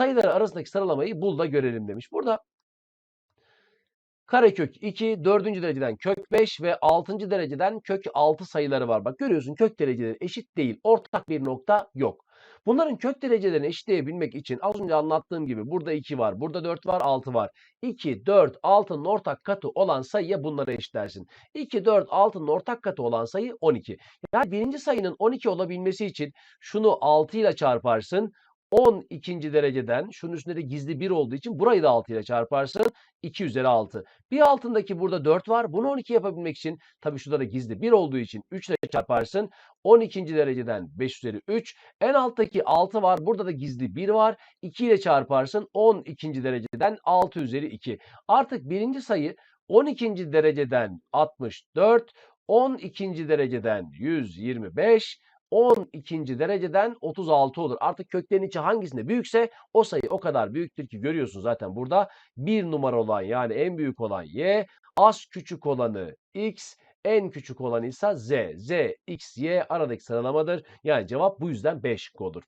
sayıları arasındaki sıralamayı bul da görelim demiş. Burada karekök 2, 4. dereceden kök 5 ve 6. dereceden kök 6 sayıları var. Bak görüyorsun kök dereceleri eşit değil. Ortak bir nokta yok. Bunların kök derecelerini eşitleyebilmek için az önce anlattığım gibi burada 2 var, burada 4 var, 6 var. 2, 4, 6'nın ortak katı olan sayıya bunları eşitlersin. 2, 4, 6'nın ortak katı olan sayı 12. Yani birinci sayının 12 olabilmesi için şunu 6 ile çarparsın. 12. dereceden şunun üstünde de gizli 1 olduğu için burayı da 6 ile çarparsın. 2 üzeri 6. Bir altındaki burada 4 var. Bunu 12 yapabilmek için tabii şurada da gizli 1 olduğu için 3 ile çarparsın. 12. dereceden 5 üzeri 3. En alttaki 6 var. Burada da gizli 1 var. 2 ile çarparsın. 12. dereceden 6 üzeri 2. Artık birinci sayı 12. dereceden 64. 12. dereceden 125. 12. dereceden 36 olur. Artık köklerin içi hangisinde büyükse o sayı o kadar büyüktür ki görüyorsun zaten burada bir numara olan yani en büyük olan y, az küçük olanı x, en küçük olan ise z. z, x, y aradaki sıralamadır. Yani cevap bu yüzden B şıkkı olur.